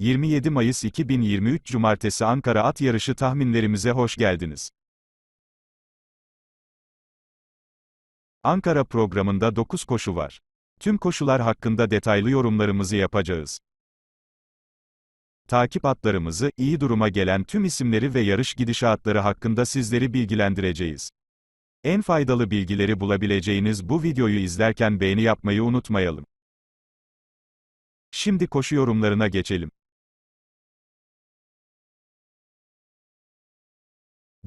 27 Mayıs 2023 Cumartesi Ankara At Yarışı tahminlerimize hoş geldiniz. Ankara programında 9 koşu var. Tüm koşular hakkında detaylı yorumlarımızı yapacağız. Takip atlarımızı, iyi duruma gelen tüm isimleri ve yarış gidişatları hakkında sizleri bilgilendireceğiz. En faydalı bilgileri bulabileceğiniz bu videoyu izlerken beğeni yapmayı unutmayalım. Şimdi koşu yorumlarına geçelim.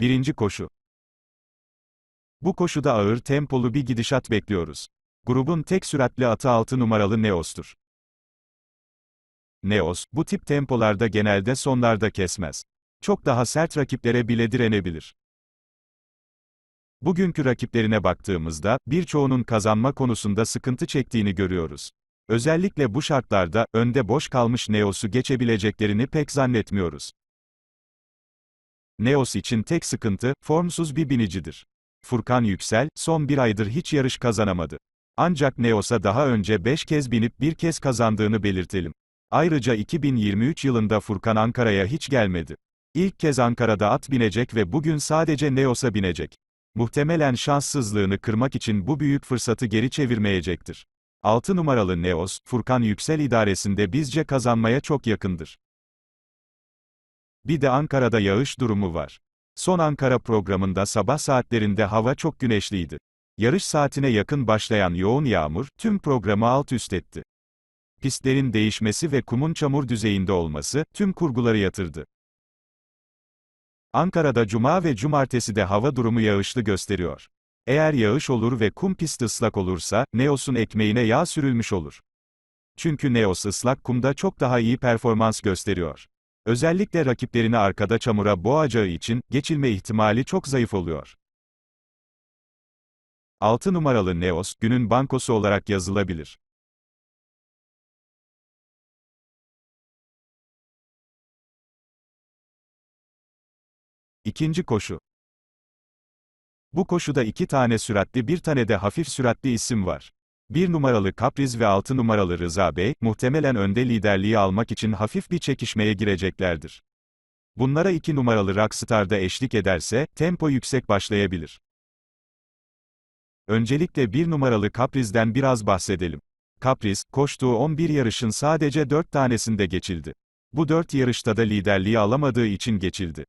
Birinci koşu. Bu koşuda ağır tempolu bir gidişat bekliyoruz. Grubun tek süratli atı 6 numaralı Neos'tur. Neos, bu tip tempolarda genelde sonlarda kesmez. Çok daha sert rakiplere bile direnebilir. Bugünkü rakiplerine baktığımızda, birçoğunun kazanma konusunda sıkıntı çektiğini görüyoruz. Özellikle bu şartlarda, önde boş kalmış Neos'u geçebileceklerini pek zannetmiyoruz. Neos için tek sıkıntı, formsuz bir binicidir. Furkan Yüksel, son bir aydır hiç yarış kazanamadı. Ancak Neos'a daha önce 5 kez binip bir kez kazandığını belirtelim. Ayrıca 2023 yılında Furkan Ankara'ya hiç gelmedi. İlk kez Ankara'da at binecek ve bugün sadece Neos'a binecek. Muhtemelen şanssızlığını kırmak için bu büyük fırsatı geri çevirmeyecektir. 6 numaralı Neos, Furkan Yüksel idaresinde bizce kazanmaya çok yakındır. Bir de Ankara'da yağış durumu var. Son Ankara programında sabah saatlerinde hava çok güneşliydi. Yarış saatine yakın başlayan yoğun yağmur, tüm programı alt üst etti. Pistlerin değişmesi ve kumun çamur düzeyinde olması, tüm kurguları yatırdı. Ankara'da cuma ve cumartesi de hava durumu yağışlı gösteriyor. Eğer yağış olur ve kum pist ıslak olursa, Neos'un ekmeğine yağ sürülmüş olur. Çünkü Neos ıslak kumda çok daha iyi performans gösteriyor. Özellikle rakiplerini arkada çamura boğacağı için, geçilme ihtimali çok zayıf oluyor. 6 numaralı Neos, günün bankosu olarak yazılabilir. İkinci koşu. Bu koşuda iki tane süratli bir tane de hafif süratli isim var. 1 numaralı Kapriz ve 6 numaralı Rıza Bey, muhtemelen önde liderliği almak için hafif bir çekişmeye gireceklerdir. Bunlara 2 numaralı Rockstar da eşlik ederse, tempo yüksek başlayabilir. Öncelikle 1 numaralı Kapriz'den biraz bahsedelim. Kapriz, koştuğu 11 yarışın sadece 4 tanesinde geçildi. Bu 4 yarışta da liderliği alamadığı için geçildi.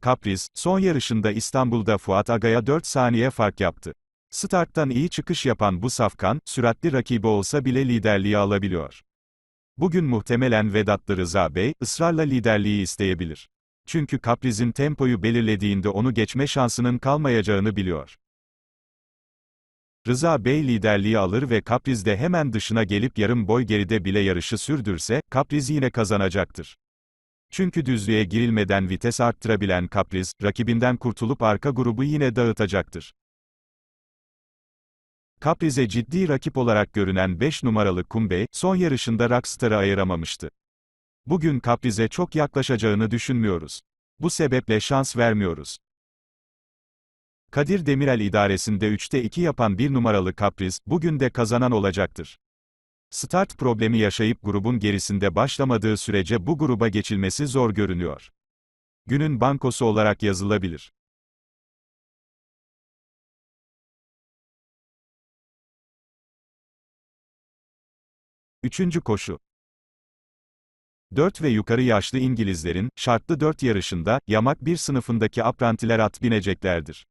Kapriz, son yarışında İstanbul'da Fuat Aga'ya 4 saniye fark yaptı. Starttan iyi çıkış yapan bu safkan, süratli rakibi olsa bile liderliği alabiliyor. Bugün muhtemelen Vedatlı Rıza Bey, ısrarla liderliği isteyebilir. Çünkü Kapriz'in tempoyu belirlediğinde onu geçme şansının kalmayacağını biliyor. Rıza Bey liderliği alır ve Kapriz de hemen dışına gelip yarım boy geride bile yarışı sürdürse, Kapriz yine kazanacaktır. Çünkü düzlüğe girilmeden vites arttırabilen Kapriz, rakibinden kurtulup arka grubu yine dağıtacaktır. Kapriz'e ciddi rakip olarak görünen 5 numaralı Kumbe, son yarışında Rockstar'ı ayıramamıştı. Bugün Kapriz'e çok yaklaşacağını düşünmüyoruz. Bu sebeple şans vermiyoruz. Kadir Demirel idaresinde 3'te 2 yapan 1 numaralı Kapriz, bugün de kazanan olacaktır. Start problemi yaşayıp grubun gerisinde başlamadığı sürece bu gruba geçilmesi zor görünüyor. Günün bankosu olarak yazılabilir. Üçüncü koşu. 4 ve yukarı yaşlı İngilizlerin, şartlı 4 yarışında, yamak bir sınıfındaki aprantiler at bineceklerdir.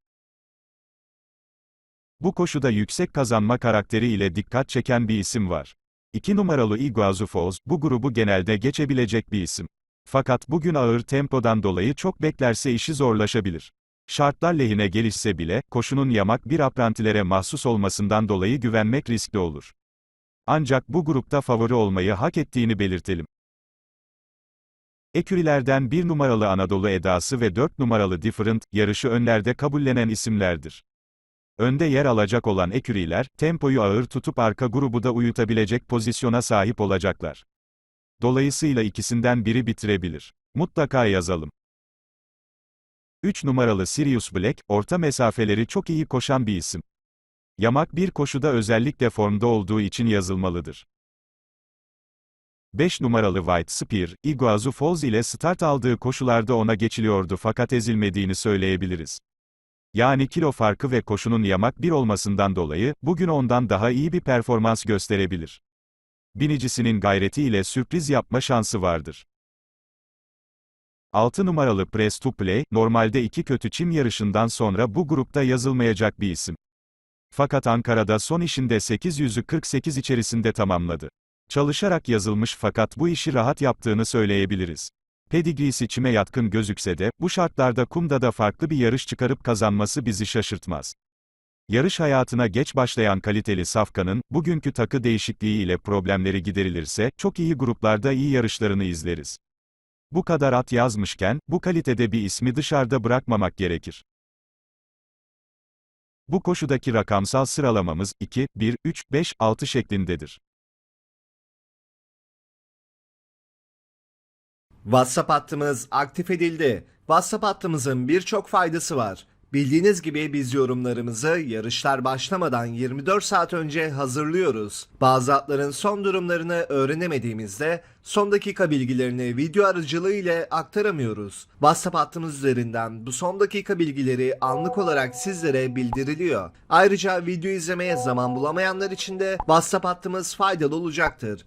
Bu koşuda yüksek kazanma karakteri ile dikkat çeken bir isim var. 2 numaralı Iguazu Foz, bu grubu genelde geçebilecek bir isim. Fakat bugün ağır tempodan dolayı çok beklerse işi zorlaşabilir. Şartlar lehine gelişse bile, koşunun yamak bir aprantilere mahsus olmasından dolayı güvenmek riskli olur. Ancak bu grupta favori olmayı hak ettiğini belirtelim. Ekürilerden 1 numaralı Anadolu Edası ve 4 numaralı Different, yarışı önlerde kabullenen isimlerdir. Önde yer alacak olan eküriler, tempoyu ağır tutup arka grubu da uyutabilecek pozisyona sahip olacaklar. Dolayısıyla ikisinden biri bitirebilir. Mutlaka yazalım. 3 numaralı Sirius Black, orta mesafeleri çok iyi koşan bir isim. Yamak bir koşuda özellikle formda olduğu için yazılmalıdır. 5 numaralı White Spear, Iguazu Falls ile start aldığı koşularda ona geçiliyordu fakat ezilmediğini söyleyebiliriz. Yani kilo farkı ve koşunun yamak bir olmasından dolayı, bugün ondan daha iyi bir performans gösterebilir. Binicisinin gayreti ile sürpriz yapma şansı vardır. 6 numaralı Press to Play, normalde iki kötü çim yarışından sonra bu grupta yazılmayacak bir isim. Fakat Ankara'da son işinde 800'ü 48 içerisinde tamamladı. Çalışarak yazılmış fakat bu işi rahat yaptığını söyleyebiliriz. Pedigrisi çime yatkın gözükse de, bu şartlarda kumda da farklı bir yarış çıkarıp kazanması bizi şaşırtmaz. Yarış hayatına geç başlayan kaliteli Safkan'ın, bugünkü takı değişikliği ile problemleri giderilirse, çok iyi gruplarda iyi yarışlarını izleriz. Bu kadar at yazmışken, bu kalitede bir ismi dışarıda bırakmamak gerekir. Bu koşudaki rakamsal sıralamamız 2, 1, 3, 5, 6 şeklindedir. WhatsApp hattımız aktif edildi. WhatsApp hattımızın birçok faydası var. Bildiğiniz gibi biz yorumlarımızı yarışlar başlamadan 24 saat önce hazırlıyoruz. Bazı atların son durumlarını öğrenemediğimizde son dakika bilgilerini video aracılığı ile aktaramıyoruz. WhatsApp hattımız üzerinden bu son dakika bilgileri anlık olarak sizlere bildiriliyor. Ayrıca video izlemeye zaman bulamayanlar için de WhatsApp hattımız faydalı olacaktır.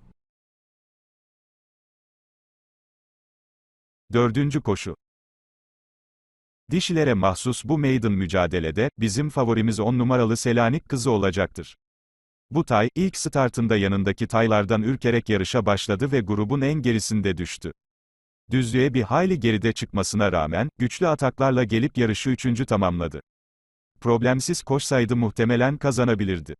Dördüncü koşu. Dişilere mahsus bu maiden mücadelede, bizim favorimiz 10 numaralı Selanik kızı olacaktır. Bu tay, ilk startında yanındaki taylardan ürkerek yarışa başladı ve grubun en gerisinde düştü. Düzlüğe bir hayli geride çıkmasına rağmen, güçlü ataklarla gelip yarışı üçüncü tamamladı. Problemsiz koşsaydı muhtemelen kazanabilirdi.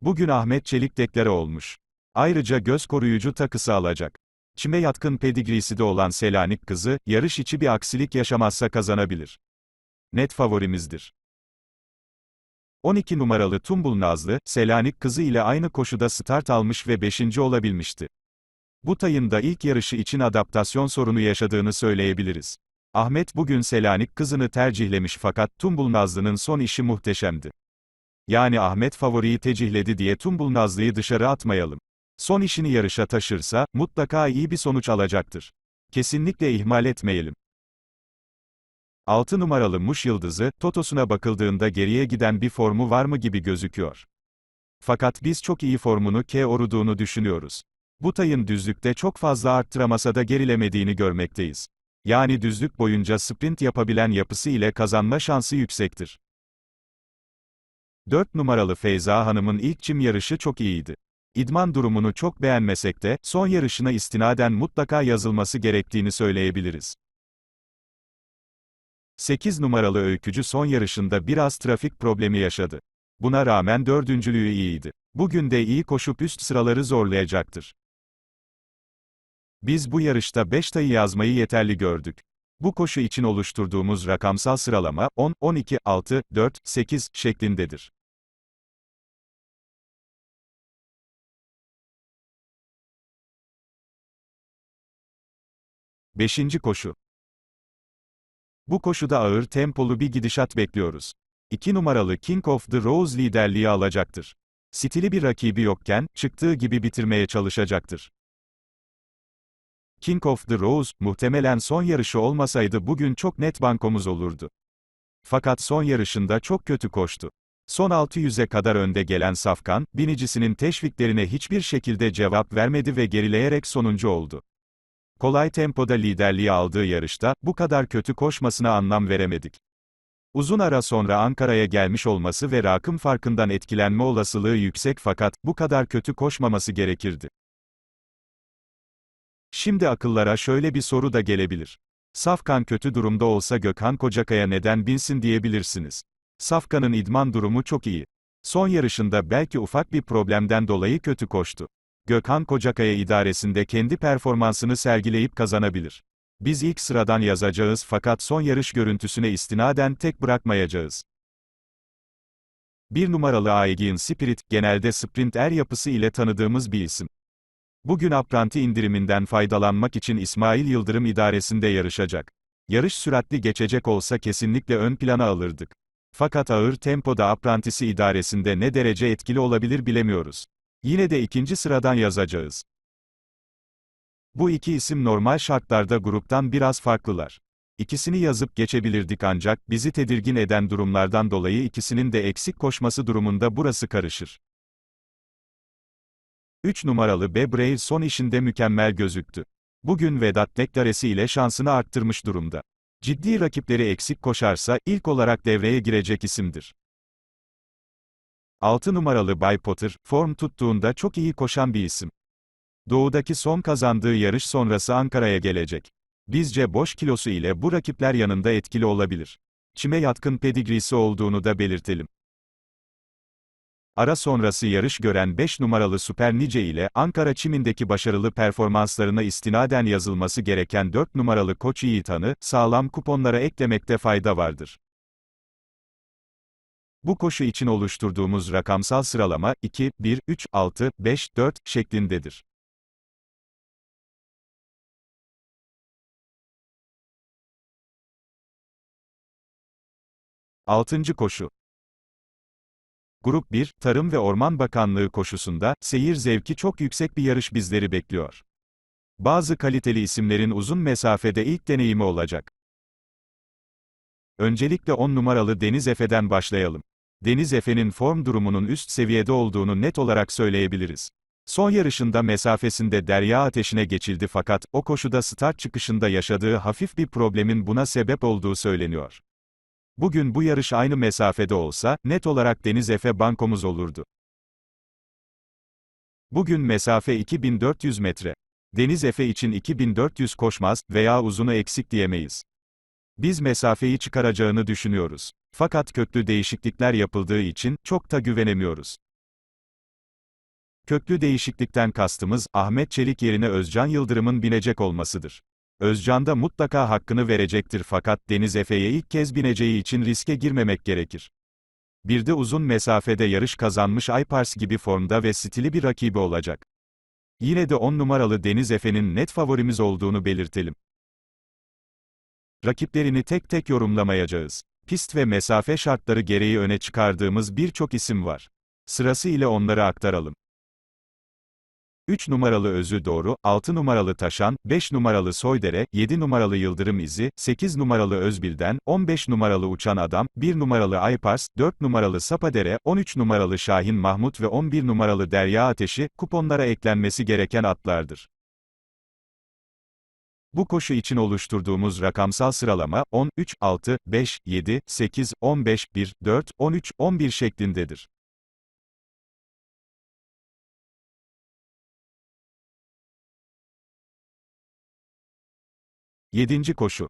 Bugün Ahmet Çelik deklare olmuş. Ayrıca göz koruyucu takısı alacak. Çime yatkın pedigrisi de olan Selanik kızı, yarış içi bir aksilik yaşamazsa kazanabilir. Net favorimizdir. 12 numaralı Tumbul Nazlı, Selanik kızı ile aynı koşuda start almış ve 5. olabilmişti. Bu tayın da ilk yarışı için adaptasyon sorunu yaşadığını söyleyebiliriz. Ahmet bugün Selanik kızını tercihlemiş fakat Tumbul Nazlı'nın son işi muhteşemdi. Yani Ahmet favoriyi tecihledi diye Tumbul Nazlı'yı dışarı atmayalım. Son işini yarışa taşırsa, mutlaka iyi bir sonuç alacaktır. Kesinlikle ihmal etmeyelim. 6 numaralı Muş Yıldızı, Totos'una bakıldığında geriye giden bir formu var mı gibi gözüküyor. Fakat biz çok iyi formunu K oruduğunu düşünüyoruz. Bu tayın düzlükte çok fazla arttıramasa da gerilemediğini görmekteyiz. Yani düzlük boyunca sprint yapabilen yapısı ile kazanma şansı yüksektir. 4 numaralı Feyza Hanım'ın ilk çim yarışı çok iyiydi. İdman durumunu çok beğenmesek de, son yarışına istinaden mutlaka yazılması gerektiğini söyleyebiliriz. 8 numaralı öykücü son yarışında biraz trafik problemi yaşadı. Buna rağmen dördüncülüğü iyiydi. Bugün de iyi koşup üst sıraları zorlayacaktır. Biz bu yarışta 5 tayı yazmayı yeterli gördük. Bu koşu için oluşturduğumuz rakamsal sıralama 10, 12, 6, 4, 8 şeklindedir. Beşinci koşu. Bu koşuda ağır tempolu bir gidişat bekliyoruz. 2 numaralı King of the Rose liderliği alacaktır. Stili bir rakibi yokken, çıktığı gibi bitirmeye çalışacaktır. King of the Rose, muhtemelen son yarışı olmasaydı bugün çok net bankomuz olurdu. Fakat son yarışında çok kötü koştu. Son 600'e kadar önde gelen Safkan, binicisinin teşviklerine hiçbir şekilde cevap vermedi ve gerileyerek sonuncu oldu. Kolay tempoda liderliği aldığı yarışta, bu kadar kötü koşmasına anlam veremedik. Uzun ara sonra Ankara'ya gelmiş olması ve rakım farkından etkilenme olasılığı yüksek fakat, bu kadar kötü koşmaması gerekirdi. Şimdi akıllara şöyle bir soru da gelebilir. Safkan kötü durumda olsa Gökhan Kocakaya neden binsin diyebilirsiniz. Safkan'ın idman durumu çok iyi. Son yarışında belki ufak bir problemden dolayı kötü koştu. Gökhan Kocakaya idaresinde kendi performansını sergileyip kazanabilir. Biz ilk sıradan yazacağız fakat son yarış görüntüsüne istinaden tek bırakmayacağız. Bir numaralı Aegean Spirit, genelde sprint er yapısı ile tanıdığımız bir isim. Bugün apranti indiriminden faydalanmak için İsmail Yıldırım idaresinde yarışacak. Yarış süratli geçecek olsa kesinlikle ön plana alırdık. Fakat ağır tempoda aprantisi idaresinde ne derece etkili olabilir bilemiyoruz. Yine de ikinci sıradan yazacağız. Bu iki isim normal şartlarda gruptan biraz farklılar. İkisini yazıp geçebilirdik ancak, bizi tedirgin eden durumlardan dolayı ikisinin de eksik koşması durumunda burası karışır. 3 numaralı Bebrave son işinde mükemmel gözüktü. Bugün Vedat Deklaresi ile şansını arttırmış durumda. Ciddi rakipleri eksik koşarsa, ilk olarak devreye girecek isimdir. 6 numaralı Bay Potter, form tuttuğunda çok iyi koşan bir isim. Doğudaki son kazandığı yarış sonrası Ankara'ya gelecek. Bizce boş kilosu ile bu rakipler yanında etkili olabilir. Çime yatkın pedigrisi olduğunu da belirtelim. Ara sonrası yarış gören 5 numaralı Süper Nice ile Ankara çimindeki başarılı performanslarına istinaden yazılması gereken 4 numaralı Koç Yiğitan'ı sağlam kuponlara eklemekte fayda vardır. Bu koşu için oluşturduğumuz rakamsal sıralama 2, 1, 3, 6, 5, 4 şeklindedir. Altıncı koşu. Grup 1, Tarım ve Orman Bakanlığı koşusunda, seyir zevki çok yüksek bir yarış bizleri bekliyor. Bazı kaliteli isimlerin uzun mesafede ilk deneyimi olacak. Öncelikle 10 numaralı Deniz Efe'den başlayalım. Deniz Efe'nin form durumunun üst seviyede olduğunu net olarak söyleyebiliriz. Son yarışında mesafesinde derya ateşine geçildi fakat, o koşuda start çıkışında yaşadığı hafif bir problemin buna sebep olduğu söyleniyor. Bugün bu yarış aynı mesafede olsa, net olarak Deniz Efe bankomuz olurdu. Bugün mesafe 2400 metre. Deniz Efe için 2400 koşmaz veya uzunu eksik diyemeyiz. Biz mesafeyi çıkaracağını düşünüyoruz. Fakat köklü değişiklikler yapıldığı için çok da güvenemiyoruz. Köklü değişiklikten kastımız Ahmet Çelik yerine Özcan Yıldırım'ın binecek olmasıdır. Özcan da mutlaka hakkını verecektir fakat Deniz Efe'ye ilk kez bineceği için riske girmemek gerekir. Bir de uzun mesafede yarış kazanmış Aypars gibi formda ve stili bir rakibi olacak. Yine de 10 numaralı Deniz Efe'nin net favorimiz olduğunu belirtelim. Rakiplerini tek tek yorumlamayacağız. Pist ve mesafe şartları gereği öne çıkardığımız birçok isim var. Sırası ile onları aktaralım. 3 numaralı Özü Doğru, 6 numaralı Taşan, 5 numaralı Soydere, 7 numaralı Yıldırım İzi, 8 numaralı Özbilden, 15 numaralı Uçan Adam, 1 numaralı Aypars, 4 numaralı Sapadere, 13 numaralı Şahin Mahmut ve 11 numaralı Derya Ateşi, kuponlara eklenmesi gereken atlardır. Bu koşu için oluşturduğumuz rakamsal sıralama, 10, 3, 6, 5, 7, 8, 15, 1, 4, 13, 11 şeklindedir. Yedinci koşu.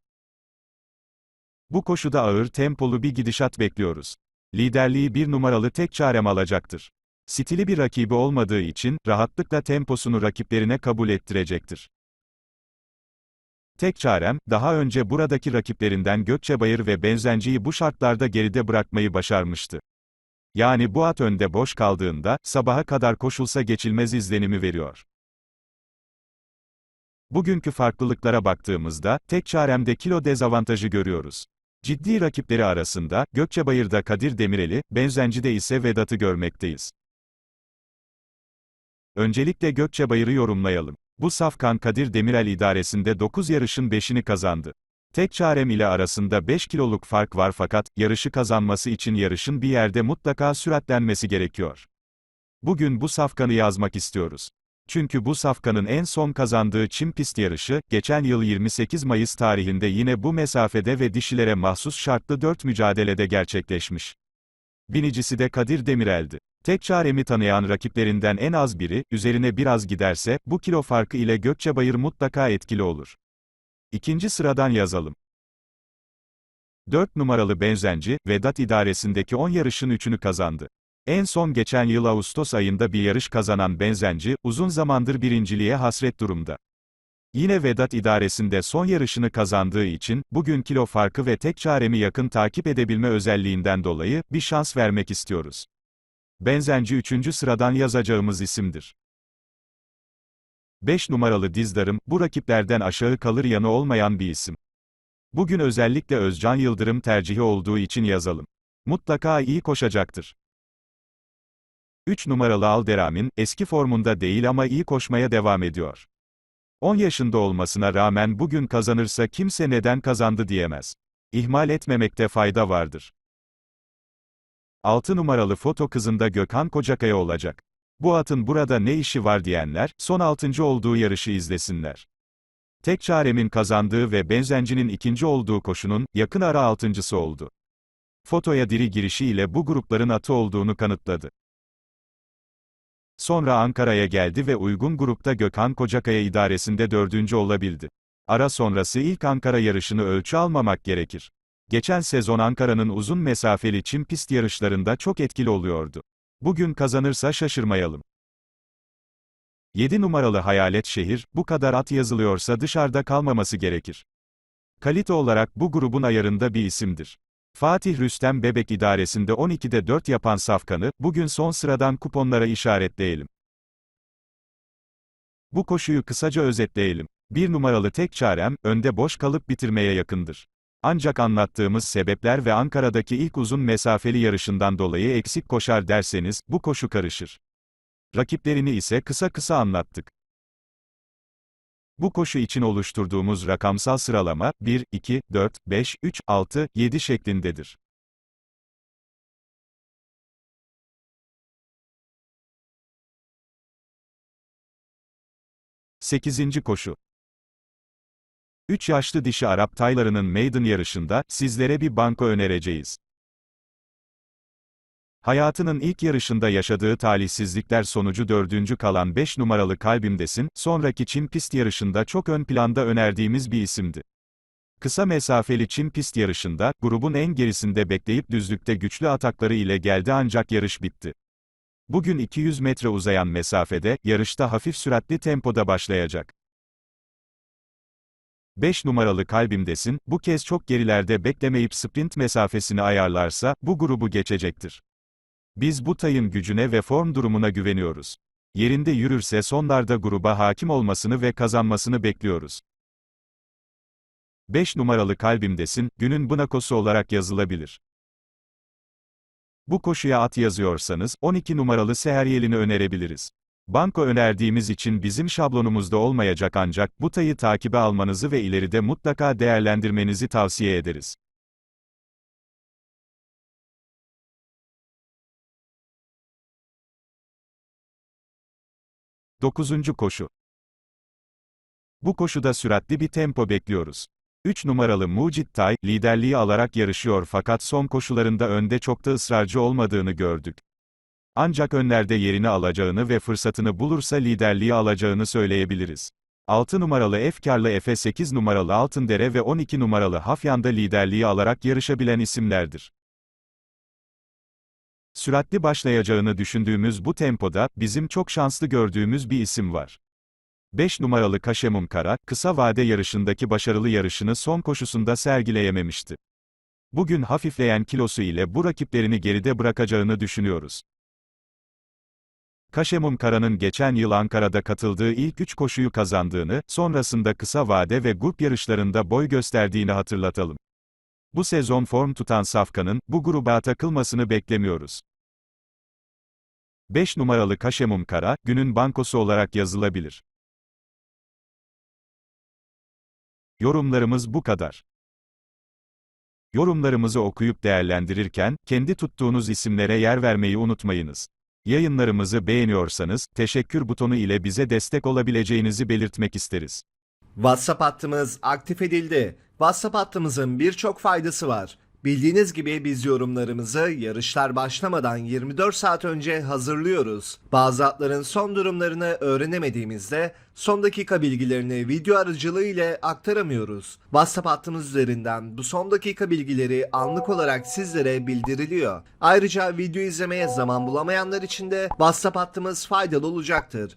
Bu koşuda ağır tempolu bir gidişat bekliyoruz. Liderliği bir numaralı tek çarem alacaktır. Stili bir rakibi olmadığı için, rahatlıkla temposunu rakiplerine kabul ettirecektir. Tek çarem, daha önce buradaki rakiplerinden Gökçebayır ve Benzenci'yi bu şartlarda geride bırakmayı başarmıştı. Yani bu at önde boş kaldığında, sabaha kadar koşulsa geçilmez izlenimi veriyor. Bugünkü farklılıklara baktığımızda, tek çaremde kilo dezavantajı görüyoruz. Ciddi rakipleri arasında, Gökçebayır'da Kadir Demirel'i, Benzenci'de ise Vedat'ı görmekteyiz. Öncelikle Gökçebayır'ı yorumlayalım. Bu safkan Kadir Demirel idaresinde 9 yarışın 5'ini kazandı. Tek çarem ile arasında 5 kiloluk fark var fakat, yarışı kazanması için yarışın bir yerde mutlaka süratlenmesi gerekiyor. Bugün bu safkanı yazmak istiyoruz. Çünkü bu safkanın en son kazandığı çim pist yarışı, geçen yıl 28 Mayıs tarihinde yine bu mesafede ve dişilere mahsus şartlı 4 mücadelede gerçekleşmiş. Binicisi de Kadir Demirel'di. Tek çaremi tanıyan rakiplerinden en az biri, üzerine biraz giderse, bu kilo farkı ile Gökçebayır mutlaka etkili olur. İkinci sıradan yazalım. 4 numaralı Benzenci, Vedat idaresindeki 10 yarışın 3'ünü kazandı. En son geçen yıl Ağustos ayında bir yarış kazanan Benzenci, uzun zamandır birinciliğe hasret durumda. Yine Vedat idaresinde son yarışını kazandığı için, bugün kilo farkı ve tek çaremi yakın takip edebilme özelliğinden dolayı, bir şans vermek istiyoruz. Benzenci 3. sıradan yazacağımız isimdir. 5 numaralı Dizdarım, bu rakiplerden aşağı kalır yanı olmayan bir isim. Bugün özellikle Özcan Yıldırım tercihi olduğu için yazalım. Mutlaka iyi koşacaktır. 3 numaralı Alderamin, eski formunda değil ama iyi koşmaya devam ediyor. 10 yaşında olmasına rağmen bugün kazanırsa kimse neden kazandı diyemez. İhmal etmemekte fayda vardır. 6 numaralı foto kızında Gökhan Kocakaya olacak. Bu atın burada ne işi var diyenler, son 6. olduğu yarışı izlesinler. Tek çaremin kazandığı ve Benzenci'nin ikinci olduğu koşunun, yakın ara altıncısı oldu. Fotoya diri girişiyle bu grupların atı olduğunu kanıtladı. Sonra Ankara'ya geldi ve uygun grupta Gökhan Kocakaya idaresinde dördüncü olabildi. Ara sonrası ilk Ankara yarışını ölçü almamak gerekir. Geçen sezon Ankara'nın uzun mesafeli çim pist yarışlarında çok etkili oluyordu. Bugün kazanırsa şaşırmayalım. 7 numaralı Hayalet Şehir, bu kadar at yazılıyorsa dışarıda kalmaması gerekir. Kalite olarak bu grubun ayarında bir isimdir. Fatih Rüstem Bebek idaresinde 12'de 4 yapan Safkan'ı, bugün son sıradan kuponlara işaretleyelim. Bu koşuyu kısaca özetleyelim. Bir numaralı tek çarem, önde boş kalıp bitirmeye yakındır. Ancak anlattığımız sebepler ve Ankara'daki ilk uzun mesafeli yarışından dolayı eksik koşar derseniz, bu koşu karışır. Rakiplerini ise kısa kısa anlattık. Bu koşu için oluşturduğumuz rakamsal sıralama, 1, 2, 4, 5, 3, 6, 7 şeklindedir. Sekizinci koşu. 3 yaşlı dişi Arap taylarının maiden yarışında, sizlere bir banko önereceğiz. Hayatının ilk yarışında yaşadığı talihsizlikler sonucu dördüncü kalan 5 numaralı Kalbimdesin, sonraki Çin pist yarışında çok ön planda önerdiğimiz bir isimdi. Kısa mesafeli Çin pist yarışında, grubun en gerisinde bekleyip düzlükte güçlü atakları ile geldi ancak yarış bitti. Bugün 200 metre uzayan mesafede, yarışta hafif süratli tempoda başlayacak. 5 numaralı Kalbimdesin, bu kez çok gerilerde beklemeyip sprint mesafesini ayarlarsa, bu grubu geçecektir. Biz bu tayın gücüne ve form durumuna güveniyoruz. Yerinde yürürse sonlarda gruba hakim olmasını ve kazanmasını bekliyoruz. 5 numaralı kalbimdesin, günün bınakosu olarak yazılabilir. Bu koşuya at yazıyorsanız, 12 numaralı Seheryelini önerebiliriz. Banko önerdiğimiz için bizim şablonumuzda olmayacak ancak, bu tayı takibe almanızı ve ileride mutlaka değerlendirmenizi tavsiye ederiz. Dokuzuncu koşu. Bu koşuda süratli bir tempo bekliyoruz. 3 numaralı Mucit Tay, liderliği alarak yarışıyor fakat son koşularında önde çok da ısrarcı olmadığını gördük. Ancak önlerde yerini alacağını ve fırsatını bulursa liderliği alacağını söyleyebiliriz. 6 numaralı Efkarlı Efe 8 numaralı Altındere ve 12 numaralı Hafyan'da liderliği alarak yarışabilen isimlerdir. Süratli başlayacağını düşündüğümüz bu tempoda, bizim çok şanslı gördüğümüz bir isim var. 5 numaralı Kaşemum Kara, kısa vade yarışındaki başarılı yarışını son koşusunda sergileyememişti. Bugün hafifleyen kilosu ile bu rakiplerini geride bırakacağını düşünüyoruz. Kaşemum Kara'nın geçen yıl Ankara'da katıldığı ilk 3 koşuyu kazandığını, sonrasında kısa vade ve grup yarışlarında boy gösterdiğini hatırlatalım. Bu sezon form tutan Safkan'ın, bu gruba takılmasını beklemiyoruz. 5 numaralı Kaşemum Kara, günün bankosu olarak yazılabilir. Yorumlarımız bu kadar. Yorumlarımızı okuyup değerlendirirken, kendi tuttuğunuz isimlere yer vermeyi unutmayınız. Yayınlarımızı beğeniyorsanız, teşekkür butonu ile bize destek olabileceğinizi belirtmek isteriz. WhatsApp hattımız aktif edildi. WhatsApp hattımızın birçok faydası var. Bildiğiniz gibi biz yorumlarımızı yarışlar başlamadan 24 saat önce hazırlıyoruz. Bazı atların son durumlarını öğrenemediğimizde son dakika bilgilerini video aracılığı ile aktaramıyoruz. WhatsApp hattımız üzerinden bu son dakika bilgileri anlık olarak sizlere bildiriliyor. Ayrıca video izlemeye zaman bulamayanlar için de WhatsApp hattımız faydalı olacaktır.